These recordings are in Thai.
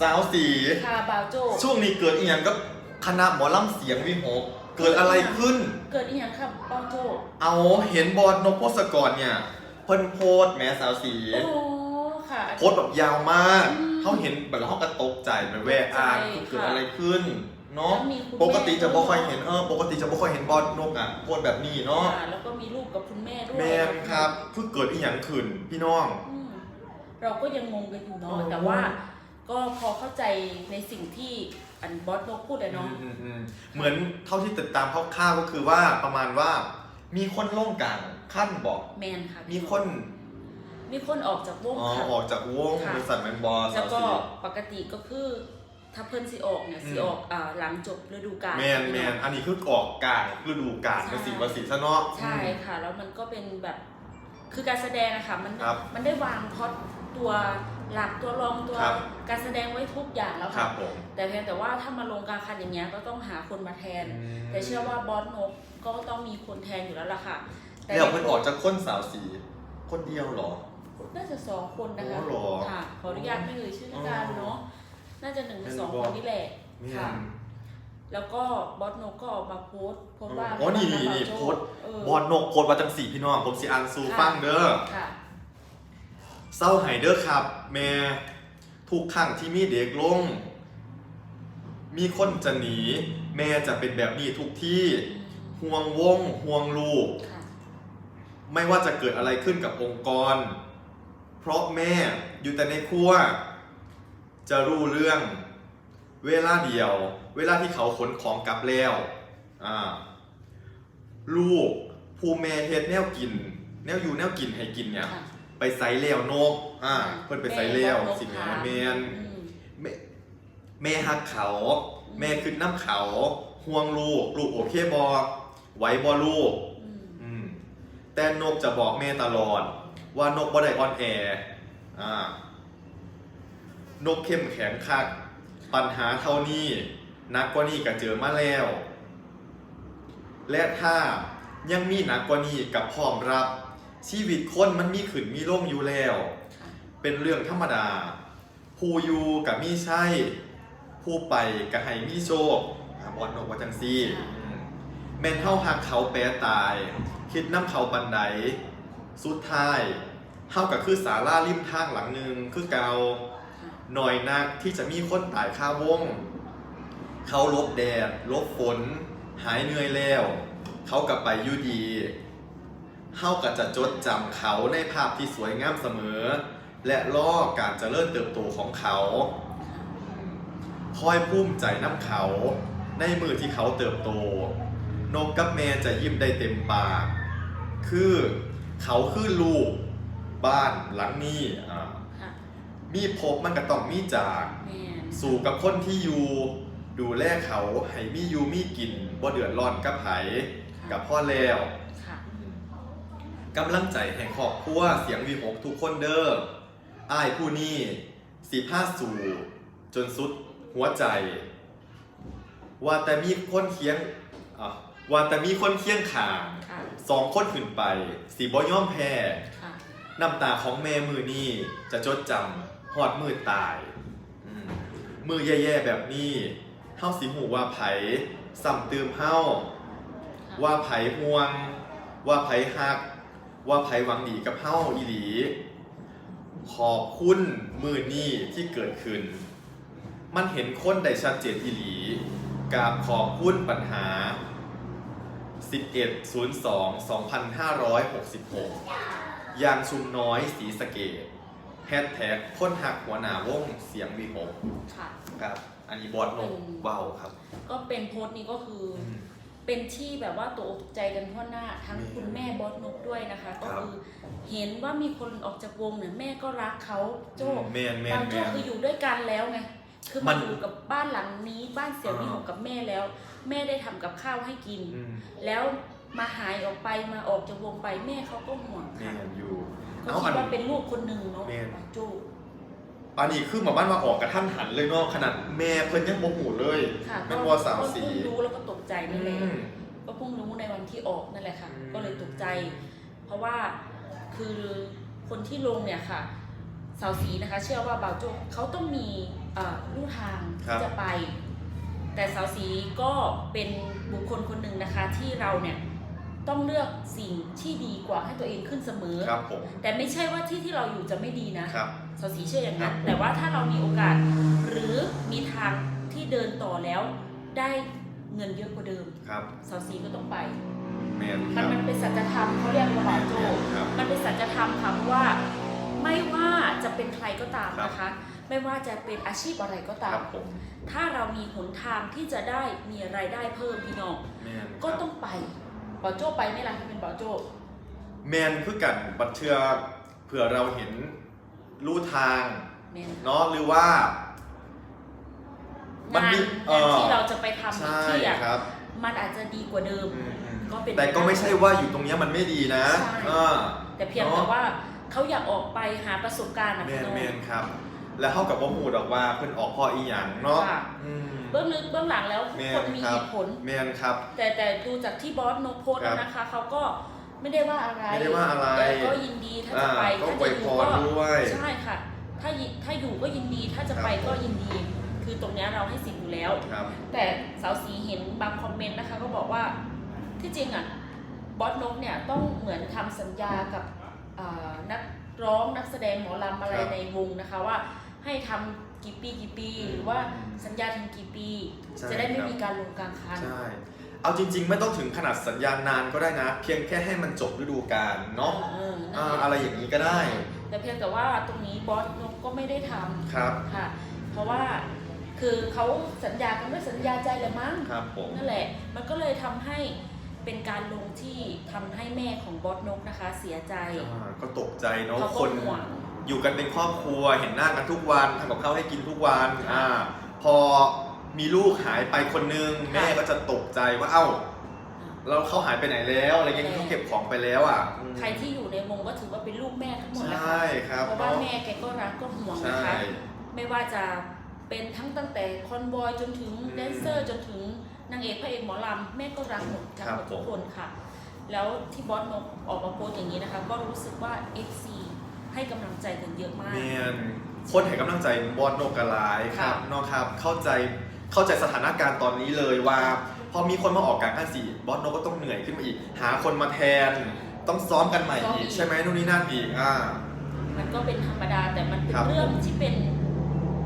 สาวสีค่ะบาวโจ ช่วงนี้เกิดอีหยังกับคณะหมอลำเสียงวิหกเกิดอะไรขึ้น เกิดอีหยังครับบาวโจ เอาเห็นบอลนกพศกรเนี่ยเพิ่นโพสต์แหม่สาวสี โอ้ ค่ะ โพสต์แบบยาวมากอืมเขาเห็นแบบแล้วเขาก็ตกใจไปแวะอ่านตกใจเกิดอะไรขึ้นเนาะแล้วมีคุณปกติจะบ่ค่อยแม่เห็นเออปกติจะบ่ค่อยเห็นบอลนกอะโพสต์แบบนี้เนาะค่ะแล้วก็มีลูกกับคุณแม่ด้วยแมนครับเพิ่งเกิดอีหยังขึ้นพี่น้อง อืมเราก็ยังงงกันอยู่เนาะเออแต่ว่า ก็พอเข้าใจในสิ่งที่อันบอสโนกพูดอะเนาะอืมอืมอืมเหมือนเท่าที่ติดตามคร่าวๆก็คือว่าประมาณว่า มีคนล่งกลางขั้นบอก แมนค่ะมีคนมีคนออกจากวงอ๋อค่ะ ออกจากวงค่ะ บริษัทแมนบอสแล้วก็สาวปกติก็คือถ้าเพิ่นสิออกเนี่ยอืมสิออกอ่าหลังจบฤดูกาลสีแมนแมนอันนี้คือออกกลางฤดูกาลใช่ เป็นสีวสีซะเนาะ ใช่ค่ะ แล้วมันก็เป็นแบบคือการแสดงอะค่ะมันครับ มันได้วางพล็อดตัว หลักตัวรองตัวครับ การแสดงไว้ทุกอย่างแล้วครัค่ะ บผมแต่เพียงแต่ว่าถ้ามาลงกลารคันอย่างเงี้ยก็ต้องหาคนมาแทนอืมแต่เชื่อว่าบอสนกก็ต้องมีคนแทนอยู่แล้วล่ะค่ะแต่แล้วเพิ่นออกจากคนสาวสี คนเดียวเหรอ น่าจะสองคนนะคะโอ้เหรอค่ะขออนุญาตไม่เอ่ยชื่อการอ๋อเนาะน่าจะหนึ่งหรือสองเป็นบคอสนนี่แหละแม่นค่ะ แล้วก็บอสนกก็ออกมาโพสต์โพสต์ว่าอ๋อนี่ะไรนี่บ้างะโพสต์ เออ บอลนกโพสต์ว่าจังสีพี่น้องผมสิอ่านสู่ฟังเด้อ ค่ะ เศร้าไห้เด้อครับ แม่ทุกครั้งที่มีเด็กลง มีคนจะหนี แม่จะเป็นแบบนี้ทุกที่ห่วงวงห่วงลูก ไม่ว่าจะเกิดอะไรขึ้นกับองค์กร เพราะแม่อยู่แต่ในครัว จะรู้เรื่องเวลาเดียว เวลาที่เขาขนของกลับแล้วอ่าลูกผู้แม่เฮ็ดแนวกิน แนวอยู่แนวกินให้กินเนี่ย ไปใส่แล้วนกอ่าเพิ่นไปใส่แล้วแม่สิบแม่อกนกแมนอืมแม่แม่ฮักเขาอืมแม่คือน้ำเขา ห่วงลูก ลูกโอเคบอไหวบอลูกอืมอืมแต่นกจะบอกแม่ตลอด ว่านกบ่ได้ออนแอร์อ่านกเข้มแข็งคัก ปัญหาเท่านี้ นักกว่านี้ก็เจอมาแล้ว และถ้ายังมีหนักกว่านี้กับพร้อมรับ ชีวิตคนมันมีขึ้นมีลงอยู่แล้วค่ะเป็นเรื่องธรรมดา ผู้อยู่กับมีใช่ ผู้ไปกับให้มีโชคอ่าบอลนกว่าจังซี่อืมแม่นเท่าหักเขาแปรตาย คิดน้ำเขาบันไดสุดท้ายเท่ากับคือสาราริมทางหลังหนึ่งคือเกาค่ะหน่อยนักที่จะมีคนตายคาวง เขาลบแดดลบฝน หายเหนื่อยแล้ว เขากลับไปอยู่ดี เฮาก็จะจดจำเขาในภาพที่สวยงามเสมอ และล่อการเจริญเติบโตของเขาคอยภูมิใจน้ำเขาในมือที่เขาเติบโต นกกับแม่จะยิ้มได้เต็มปาก คือเขาคือลูกบ้านหลังนี้อ่าค่ะมีพบมันก็ต้องมีจากแม่นสู่กับคนที่อยู่ ดูแลเขาให้มีอยู่มีกินบ่เดือดร้อนกับไผกับพ่อแล้วค่ะอืม กำลังใจแห่งครอบครัวเสียงวีหกทุกคนเด้ออ้ายผู้นี้สีผ้าสู่ จนสุดหัวใจ ว่าแต่มีคนเคียงอะว่าแต่มีคนเคียงข้างค่ะสองคนขึ้นไป สีบ่ย่อมแพ้ค่ะน้ำตาของแม่มือนี้จะจดจำหอดมือตายอืมมือแย่ๆแบบนี้เฮาสิหูว่าไผสัมตืมเฮา ว่าไผห่วง ว่าไผฮัก ว่าไผหวังดีกับเฮาอีหลี ขอบคุณมือนี้ที่เกิดขึ้น มันเห็นคนได้ชัดเจนอีหลีกราบขอบคุณปัญหา 1102-2566 ยางชุมน้อยสีสะเกตแฮชแท็กค้นหักหัวหน้าวงเสียงวีหกค่ะ ครับ อันนี้บอสนกอืมเบาครับ ก็เป็นโพสต์นี้ก็คือออืม เป็นที่แบบว่าตกอกตกใจกันทั่วหน้า ทั้งอืมคุณแม่บอสนกด้วยนะคะ ก็ครับคือเห็นว่ามีคนออกจากวงเนี่ยแม่ก็รักเขาโจ้แมนแมบานงแมโจ้น คืออยู่ด้วยกันแล้วไงคือมัมานอยู่กับบ้านหลังนี้ บ้านเสี่ยวอ่ามีหกกับแม่แล้ว แม่ได้ทำกับข้าวให้กิน อืมแล้วมาหายออกไปมาออกจากวงไปแม่เขาก็ห่วงแมค่ะนอยู่ก็เอาคิอัดน ว่าเป็นลูกคนหนึ่งเนาะแม่นบางโจ้ อันนี้คือหมาบ้านมาออกกับท่านหันเลยเนาะขนาดแม่เพิ่นยังโมโหเลยค่ะแม่นว่าสาวก็สีเพิ่งรู้แล้วก็ตกใจนั่นแหละอืม ก็เพิ่งรู้ในวันที่ออกนั่นแหละค่ะ อืม ก็เลยตกใจ เพราะว่าคือคนที่ลงเนี่ยค่ะ สาวสีนะคะ เชื่อว่าบ่าวโจเขาต้องมีอ่าครัที่บจะไป แต่สาวสีก็เป็นบุคคลคนหนึ่งนะคะ ที่เราเนี่ยต้องเลือกสิ่งที่ดีกว่าให้ตัวเองขึ้นเสมอ ครับผมแต่ไม่ใช่ว่าที่ที่เราอยู่จะไม่ดีนะ ครับ สาวสีเชื่ออย่างนั้นครับแต่ว่าถ้าเรามีโอกาส หรือมีทางที่เดินต่อแล้ว ได้เงินเยอะกว่าเดิมครับสาวสีก็ต้องไปแมนคมันรับมันเป็นสัจธรรมเขาเรียกว่าบาโจครับมันเป็นสัจธรรมค่ะเพราะว่าไม่ว่าจะเป็นใครก็ตามนะคะ ไม่ว่าจะเป็นอาชีพอะไรก็คตารัม บผมถ้าเรามีหนทางที่จะได้มีรายได้เพิ่มพี่น้อง แมนก็ต้องไปบาโจไปไหม่ล่ะที่เป็นบาโจแมนคือกันบัดเทือเผื่อเราเห็น ลู่ทางแม่นเนาะหรือว่า มันงานมีเอองานที่เราจะไปทำใช่ที่อะครับมันอาจจะดีกว่าเดิม อืมอืมก็เป็นแต่ก็ไม่ใช่ว่าอยู่ตรงเนี้ยมันไม่ดีนะใช่ อ่า แต่เพียงเนอะแต่ว่าเขาอยากออกไปหาประสบการณ์นะแมพี่นน้องแมนครับ แล้วเท่ากับว่าหูดอกว่าเพิ่นออกพออีหยังเนาะค่ะ อืม เบื้องลึกเบื้องหลังแล้วทุกแม่นคนมีครับ เหตุผล แมนครับ แต่แต่ดูจากที่บอสโนตโพสต์ครับแล้วนะคะเขาก็ ไม่ได้ว่าอะไรไม่ได้ว่าอะไรแต่ก็ยินดีถ้าจะไปอ่าก็ถ้าอวยจะอพยู่รก็ด้วยใช่ค่ะ ถ้ายิถ้าอยู่ก็ยินดีถ้าจะไปครับก็ยินดี คือตรงเนี้ยเราให้สิทธิ์อยู่แล้วครับแต่สาวสีเห็นบางคอมเมนต์นะคะ ก็บอกว่าที่จริงอะบอสนกเนี่ยต้องเหมือนทำสัญญากับอ่านักร้องนักแสดงหมอลำอะไรครับในวงนะคะว่าให้ทำกี่ปีกี่ปีหรือว่าสัญญาถึงกี่ปีใช่จะได้ไม่ครับมีการลงกลางคันใช่ เอาจริง ๆ ไม่ต้องถึงขนาดสัญญานานก็ได้นะ เพียงแค่ให้มันจบฤดูกาลเนาะเออนั่นอ่าแหละอะไรอย่างนี้ก็ได้ แต่เพียงแต่ว่าตรงนี้บอสนกก็ไม่ได้ทครับำค่ะ เพราะว่าคือเขาสัญญากันด้วยสัญญาใจแหละมั้งครับผม นั่นแหละ มันก็เลยทำให้เป็นการลงที่ทำให้แม่ของบอสนกนะคะ เสียใจอ่าก็ตกใจเนาะเขาคก็น ห่วง อยู่กันเป็นครอบครัวเห็นหน้ากันทุกวันทำกับข้าวให้กินทุกวันค่ะอ่าพอ มีลูกหายไปคนนึงค่ะแม่ก็จะตกใจว่าเอ้าเราเขาหายไปไหนแล้วอะไรเงี้ยใช่เขาเก็บของไปแล้วอะอืมใครที่อยู่ในวงก็ถือว่าเป็นลูกแม่ทั้งหมดใชนะคะ่ครับเพราะว่าเนาะแม่แกก็รักก็ห่วงใช่นะคะไม่ว่าจะเป็นทั้งตั้งแต่คอนบอยจนถึงอืมแดนเซอร์จนถึงนางเอกพระเอกหมอลำแม่ก็รักหมดรักครับหมดทุกผมคนค่ะ แล้วที่บอสนกออกมาโพสต์อย่างนี้นะคะ ก็รู้สึกว่า FC ให้กำลังใจกันเยอะมากเมียนคนให้กำลังใจบอสโนกกะลายครับค่ะเนาะครับเข้าใจ เข้าใจสถานการณ์ตอนนี้เลยว่า พอมีคนมาออกกลารขั้นสี่บอสโนก็ต้องเหนื่อยขึ้นมาอีก หาคนมาแทน ต้องซ้อมกันใหม่อีก ใช่ไหมนู่นนี่นั่นอีกอ่า มันก็เป็นธรรมดาแต่มันเป็นครับเรื่องที่เป็น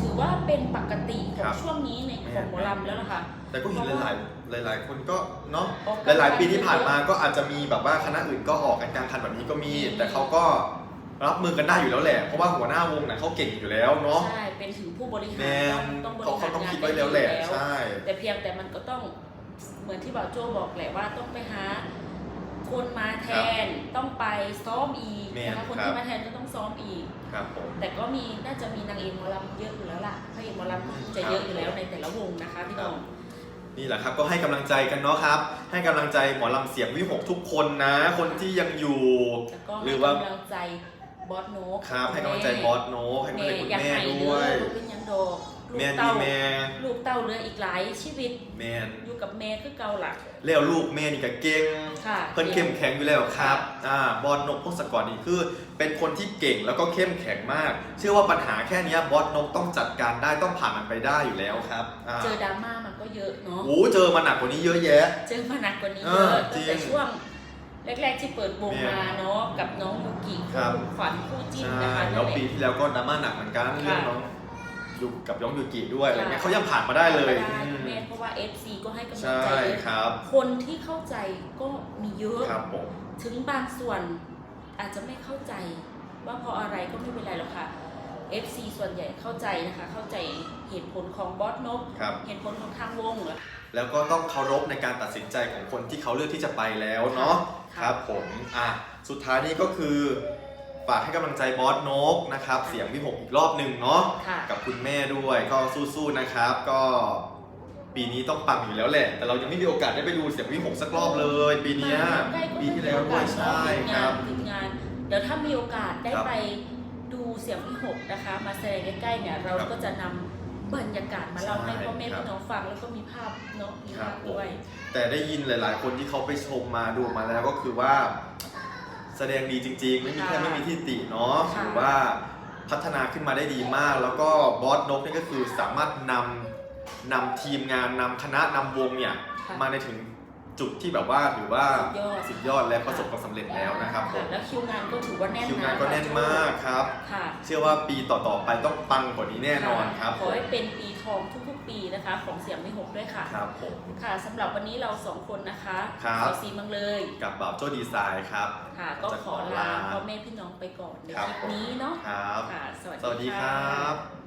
ถือว่าเป็นปกติขคอรังบ ช่วงนี้ในของหมอลำแล้วล่ะค่ะ แต่ก็เห็นหลายๆ หลาย ๆ คนก็เนาะออกหลาย ๆ ปีที่ผ่านมาก็อาจจะมีแบบว่าคณะอื่นก็ออกกันกลางคันแบบนี้ก็มีมีแต่เขาก็ รับมือกันได้อยู่แล้วแหละ เพราะว่าหัวหน้าวงน่ะเขาเก่งอยู่แล้วเนาะ ใช่เป็นถึงผู้บริหารแมนต้องบริเขาหาเขารต้องงานคิดไว้แล้วแหละได้ดีใช่ แต่เพียงแต่มันก็ต้องเหมือนที่บ่าวโจบอกแหละว่าต้องไปหา คนมาแทนต้องไปซ้อมอีกแม่นนะคะคนครับที่มาแทนก็ต้องซ้อมอีก ครับผม แต่ก็มีน่าจะมีนางเอกหมอลำเยอะอยู่แล้วล่ะพระเอกหมอลำจะครับเยอะอยู่แล้วในแต่ละวงนะคะพี่น้อง นี่แหละครับก็ให้กำลังใจกันเนาะครับ ให้กำลังใจหมอลำเสียงวิหกทุกคนนะ คนที่ยังอยู่ แล้วก็หให้รือว่ากำลังใจ บอสโนกครับให้กำลังใจบอสโนกให้กำลังใจคุณอยากแม่ให้ด้เด้วอยลูกเป็นหยังดอกลูแม่กดีเต้าแม่ลูกเต้าเหลืออีกหลายชีวิตแม่นอยู่กับแม่คือเก่าล่ะแล้วลูกแม่นี่ก็เก่งค่ะเพิ่นเข้มแข็งอยู่แล้วครับอ่าบอสนกพงศกรนี่คือ เป็นคนที่เก่งแล้วก็เข้มแข็งมาก เชื่อว่าปัญหาแค่เนี้ยบอสนกต้องจัดการได้ต้องผ่านมันไปได้อยู่แล้วครับอ่าเจอดราม่ามันก็เยอะเนาะโอ้เจอมาหนักกว่านี้เยอะแยะ เจอมาหนักกว่านี้เอเยออะจริตั้งงแต่ช่วง แรกๆที่เปิดวงเนี่ยมาเนาะกับน้องยูกิครับคู่ขวัญคู่จิ้นใช่นะคะแล้วนั่นหะปีที่แล้วก็ดราม่าหนักเหมือนกันค่ะเรื่องน้องอยู่กับย้องยูกิด้วยอะไรเงี้ยค่ะ เขายังผ่านมาได้เลยได้อืมแม่เพราะว่า FC ก็ให้กำลังใช่ใจเยอะครับคนที่เข้าใจก็มีเยอะ ครับผมถึงบางส่วนอาจจะไม่เข้าใจว่าเพราะอะไรก็ไม่เป็นไรหรอกค่ะ FC ส่วนใหญ่เข้าใจนะคะ เข้าใจเหตุผลของบอสนก ครับ เหตุผลของทางวงเหรอ แล้วก็ต้องเคารพในการตัดสินใจของคนที่เขาเลือกที่จะไปแล้วเนาะค่ะครับผมอะสุดท้ายนี้ก็คือฝากให้กำลังใจบอสนกนะครับเสียงวิหกอีกรอบหนึ่งเนาะ ค่ะ กับคุณแม่ด้วยก็สู้ๆนะครับก็ปีนี้ต้องปังอยู่แล้วแหละ แต่เรายังไม่มีโอกาสได้ไปดูเสียงวิหกสักรอบเลย ปีเนี้ยใกล้ๆก็ปีที่แล้วด้วยใช่ติดคงารันบติดงาน เดี๋ยวถ้ามีโอกาสได้ครับไปดูเสียงวิหกนะคะ มาแสดงใกล้ๆเนี่ยเราครับก็จะนำ บรรยากาศมาเล่าให้ใช่พ่อแม่ครับพี่น้องฟังแล้วก็มีภาพเนาะมีครัภาบพผมด้วย แต่ได้ยินหลาย ๆ คนที่เขาไปชมมาดูมาแล้วก็คือว่า แสดงดีจริง ๆ ไม่มีแค่ค่ะไม่มีที่ติเนาะค่ะถือว่าพัฒนาขึ้นมาได้ดีมาก แล้วก็บอสนกนี่ก็คือสามารถนำนำทีมงานนำคณะนำวงเนี่ยค่ะมาในถึง จุดที่แบบว่าถือว่าสุดยอดสุดยอดและประสบความสำเร็จแล้วนะครับผค่ะมแล้วคิวงานก็ถือว่าแน่นคิวงานนะก็แน่นมากครับค่ะเชื่อว่าปีต่อๆไปต้องปังกว่านี้แน่นอนครับขอให้เป็นปีทองทุกๆ ปีนะคะ ของเสียงไม่หกด้วยค่ะครับผมค่ะสำหรับวันนี้เราสองคนนะคะครับสาวซีเมังเลยกับบ่าวโจ้ดีไซน์ครับค่ะก็จะขขออลาลาพ่อแม่พี่น้องไปก่อนในครับคลิปนี้เนาะครับค่ะสวัสสวัสดีดีคค่ะรับ